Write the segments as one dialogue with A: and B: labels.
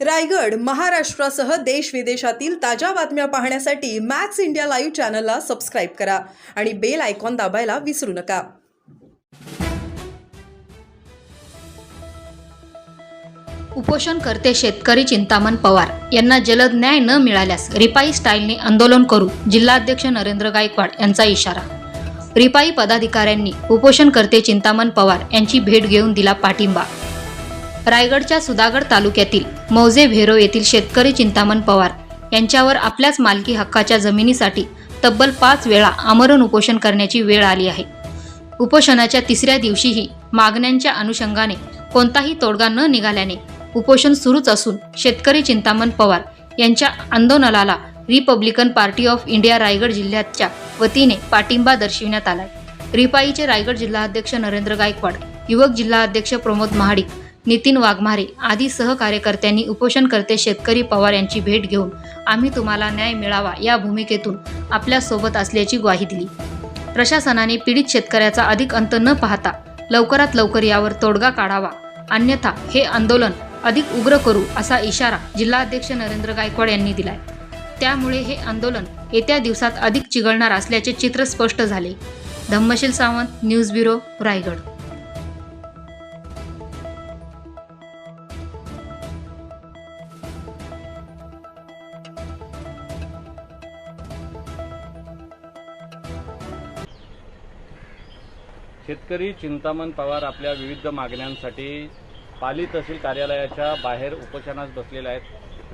A: रायगड महाराष्ट्रासह देश विदेशातील ताज्या बातम्या पाहण्यासाठी मॅक्स इंडिया लाईव्ह चॅनलला सबस्क्राईब करा आणि बेल आयकॉन दाबायला विसरू नका.
B: उपोषणकर्ते शेतकरी चिंतामण पवार यांना जलद न्याय न मिळाल्यास रिपाई स्टाईलने आंदोलन करू जिल्हाध्यक्ष नरेंद्र गायकवाड यांचा इशारा. रिपाई पदाधिकाऱ्यांनी उपोषणकर्ते चिंतामण पवार यांची भेट घेऊन दिला पाठिंबा. रायगडच्या सुधागड तालुक्यातील मौजे भेरो येथील शेतकरी चिंतामण पवार यांच्यावर आपल्याच मालकी हक्काच्या जमिनीसाठी तब्बल पाच वेळा आमरण उपोषण करण्याची वेळ आली आहे. उपोषणाच्या तिसऱ्या दिवशीही मागण्यांच्या अनुषंगाने कोणताही तोडगा न निघाल्याने उपोषण सुरूच असून शेतकरी चिंतामण पवार यांच्या आंदोलनाला Republican Party of India Raigad जिल्ह्याच्या वतीने पाठिंबा दर्शविण्यात आलाय. रिपाईचे रायगड जिल्हाध्यक्ष नरेंद्र गायकवाड युवक जिल्हाध्यक्ष प्रमोद महाडिक नितीन वाघमारे आदी सहकार्यकर्त्यांनी उपोषणकर्ते शेतकरी पवार यांची भेट घेऊन आम्ही तुम्हाला न्याय मिळावा या भूमिकेतून आपल्यासोबत असल्याची ग्वाही दिली. प्रशासनाने पीडित शेतकऱ्याचा अधिक अंत न पाहता लवकरात लवकर यावर तोडगा काढावा. अन्यथा हे आंदोलन अधिक उग्र करू असा इशारा जिल्हाध्यक्ष नरेंद्र गायकवाड यांनी दिलाय. त्यामुळे हे आंदोलन येत्या दिवसात अधिक चिघळणार असल्याचे चित्र स्पष्ट झाले. Dhammashil Sawant news bureau Raigad.
C: शेतकरी चिंतामण पवार आपल्या विविध मागण्यांसाठी पाली तहसील कार्यालयाच्या बाहेर उपोषणास बसलेले आहेत.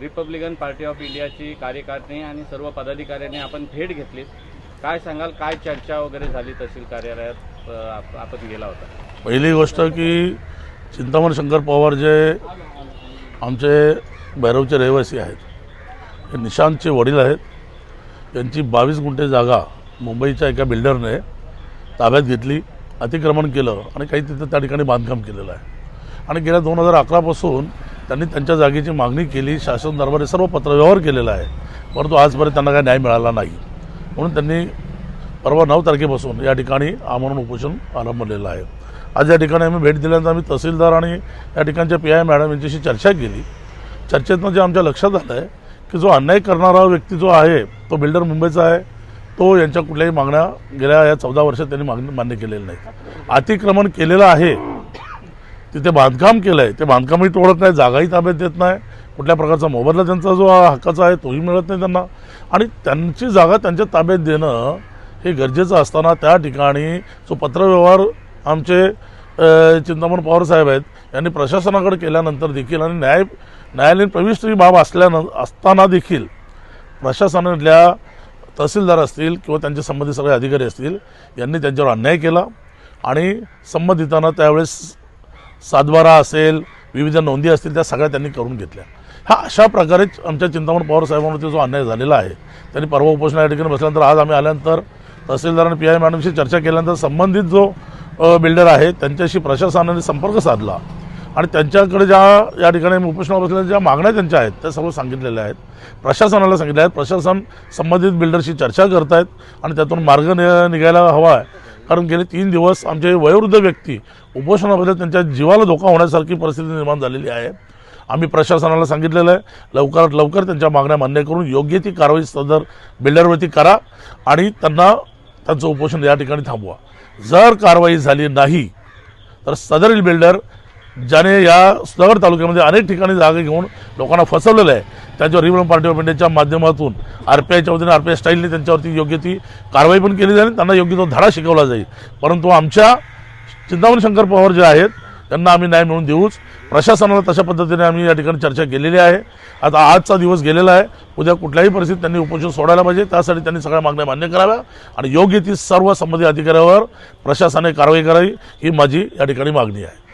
C: रिपब्लिकन पार्टी ऑफ इंडियाची कार्यकारिणी आणि सर्व पदाधिकाऱ्यांनी आपण भेट घेतली. काय सांगाल? काय चर्चा वगैरे झाली तहसील कार्यालयात आप- आपण गेला होता?
D: पहिली गोष्ट की चिंतामण शंकर पवार जे आमचे भैरवचे रहिवासी आहेत हे निशांतचे वडील आहेत. त्यांची बावीस गुंठे जागा मुंबईच्या एका बिल्डरने ताब्यात घेतली. अतिक्रमण केलं आणि काही तिथं त्या ठिकाणी बांधकाम केलेलं आहे. आणि गेल्या दोन हजार अकरापासून त्यांनी त्यांच्या जागेची मागणी केली शासन दरबारी सर्व पत्रव्यवहार केलेला आहे. परंतु आजपर्यंत त्यांना काही न्याय मिळाला नाही. म्हणून त्यांनी परवा नऊ तारखेपासून या ठिकाणी आमरण उपोषण आरंभलेलं आहे. आज या ठिकाणी आम्ही भेट दिल्यानंतर आम्ही तहसीलदार आणि या ठिकाणच्या पी आय मॅडम यांच्याशी चर्चा केली. चर्चेतनं जे आमच्या लक्षात आलं आहे की जो अन्याय करणारा व्यक्ती जो आहे तो बिल्डर मुंबईचा आहे तो यांच्या कुठल्याही मागण्या गेल्या या चौदा वर्षात त्यांनी मागणी मान्य केलेल्या नाहीत. अतिक्रमण केलेलं आहे. तिथे बांधकाम केलं आहे ते बांधकामही तोडत नाही जागाही ताब्यात देत नाही. कुठल्या प्रकारचा मोबदला त्यांचा जो हक्काचा आहे तोही मिळत नाही त्यांना. आणि त्यांची जागा त्यांच्या ताब्यात देणं हे गरजेचं असताना त्या ठिकाणी जो पत्रव्यवहार आमचे चिंतामण पवार साहेब आहेत यांनी प्रशासनाकडे केल्यानंतर देखील आणि न्याय न्यायालयीन प्रविष्ट ही बाब असल्यानं असताना देखील प्रशासनातल्या तहसीलदार असतील किंवा त्यांचे संबंधित सगळे अधिकारी असतील यांनी त्यांच्यावर अन्याय केला. आणि संबंधितांना त्यावेळेस सातबारा असेल विविध नोंदी असतील त्या सगळ्या त्यांनी करून घेतल्या. हा अशा प्रकारेच आमच्या चिंतामण पवार साहेबांवरती जो अन्याय झालेला आहे त्यांनी परवा उपोषणा या ठिकाणी बसल्यानंतर आज आम्ही आल्यानंतर तहसीलदार आणि पी आय मॅडमशी चर्चा केल्यानंतर संबंधित जो बिल्डर आहे त्यांच्याशी प्रशासनाने संपर्क साधला. आणि त्यांच्याकडे ज्या या ठिकाणी आम्ही उपोषणावर बसलेल्या ज्या मागण्या त्यांच्या आहेत त्या सर्व सांगितलेल्या आहेत. प्रशासनाला सांगितल्या आहेत प्रशासन संबंधित बिल्डरशी चर्चा करत आहेत आणि त्यातून मार्ग नि- निघायला हवा आहे. कारण गेले तीन दिवस आमचे वयोवृद्ध व्यक्ती उपोषणाबद्दल त्यांच्या जीवाला धोका होण्यासारखी परिस्थिती निर्माण झालेली आहे. आम्ही प्रशासनाला सांगितलेलं आहे लवकरात लवकर त्यांच्या मागण्या मान्य करून योग्य ती कारवाई सदर बिल्डरवरती करा आणि त्यांना त्यांचं उपोषण या ठिकाणी थांबवा. जर कारवाई झाली नाही तर सदरील बिल्डर ज्याने या सुधागड तालुक्यामध्ये अनेक ठिकाणी जागा घेऊन लोकांना फसवलेलं आहे. त्यांच्यावर रिपब्लिकन पार्टी ऑफ इंडियाच्या माध्यमातून आर पी आयच्या वतीने आर पी आय स्टाईलने त्यांच्यावरती योग्य ती कारवाई पण केली जाईल त्यांना योग्य तो धडा शिकवला जाईल. परंतु आमच्या चिंतामण शंकर पवार जे आहेत त्यांना आम्ही न्याय मिळून देऊच. प्रशासनाला तशा पद्धतीने आम्ही या ठिकाणी चर्चा केलेली आहे. आता आजचा दिवस गेलेला आहे. उद्या कुठल्याही परिस्थितीत त्यांनी उपोषण सोडायला पाहिजे. त्यासाठी त्यांनी सगळ्या मागण्या मान्य कराव्या आणि योग्य ती सर्व संबंधित अधिकाऱ्यावर प्रशासनाने कारवाई करावी. ही माझी या ठिकाणी मागणी आहे.